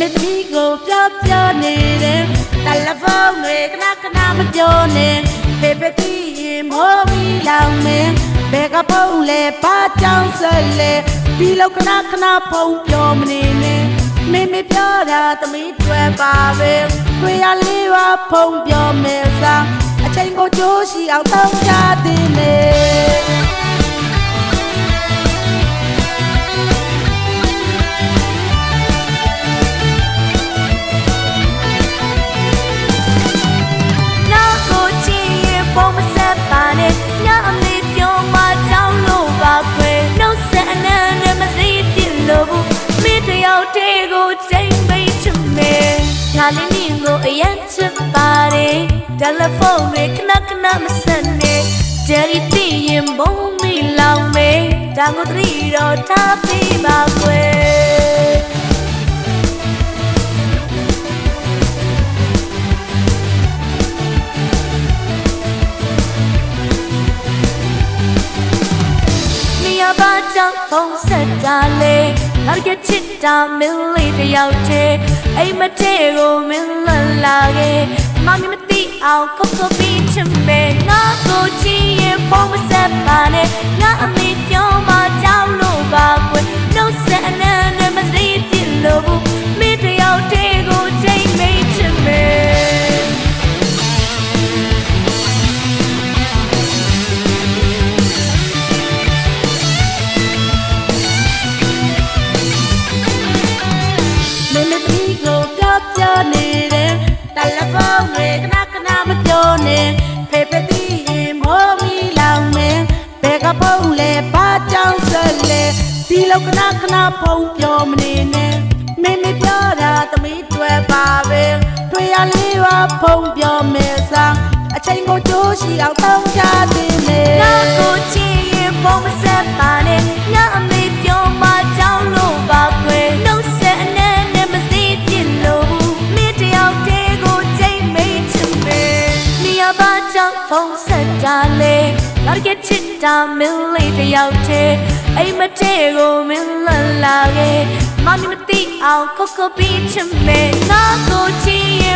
မသိကိုပြောပြောနေတယ်တယ်လီဖုန်းတွေခဏခဏမပြောနဲ့ဖေဖေတီရင်မိုးပြီးလောင်မင်းဘယ်ကပုံလဲပါကြောင်ဆက်လဲပြီးလောက်ခဏခဏဖုန်းပြောမနေနဲ့မင်းမပြောတာသမီးတွေ့ပါပဲတွေ့ရလေးပါဖုန်းပြောမယ်စားအချိန်ကိုကြိုးရှိအောင်တောင်းကြသည်နဲ့ မယ်ငါလေးမြင်ကိုအရင်ချစ်ပါတယ်တယ်လီဖုန်းတွေခဏခဏမဆက်နဲ့ဂျယ်ရီတီးရင်ဘုံမီလောင်မေးဒါကိုတရီတော့ထားပေးပါခွေနေရပါကြောင့်ဖုံးဆက်တာလေ နောက်ရချစ်တာမင်းလေးတယောက်တည်းအိမ်မတဲကိုမင်းလလာခဲ့မမမသိအောင်ခုတ်ခုတ်ပြီးချင်မယ်ငါကိုချီရင်ဖုံးမဆက်ပါနဲ့ ဖုန်းတွေခဏခဏမပြောနဲ့ဖေဖေတီးရင်မိုးမီလောင်မင်းဘယ်ကဖုံးလဲဘာကြောင့်ဆက်လဲဒီလောက်ခဏခဏဖုံးပြောမနေနဲ့မင်းမပြောတာသမီးတွေပါပဲတွေ့ရလေးပါဖုံးပြောမယ်စားအချိန်ကိုကြိုးရှိအောင်တောင်းကြသည်နေငါကိုချင်ရင်ပုံမဆက်ပါ ဖုံးဆက်တာလေလာရချစ်တာမင်းလေးတယောက်တည်းအိမ်မတဲကိုမင်းလလာခဲ့မမမသိအောင်ခုတ်ခုတ်ပြီးချင်မယ်ငါကိုချင်ရ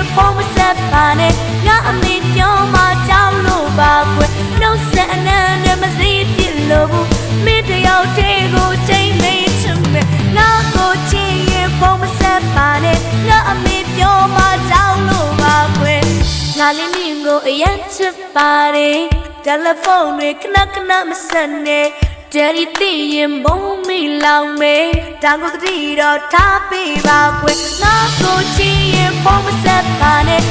ကိုအရင်ချစ်ပါတယ်တယ်လီဖုန်းတွေခဏခဏမဆက်နဲ့တယ်ရီတီးရင်ဘုံမီလောင်မေးတောင်ကိုတတိတော့ထားပေးပါကွယ်ငါကိုချင်ရင်ဖုံးမဆက်ပါနဲ့ငါအမေပြောမှကြောက်လို့ပါကွယ်နှုတ်ဆက်အန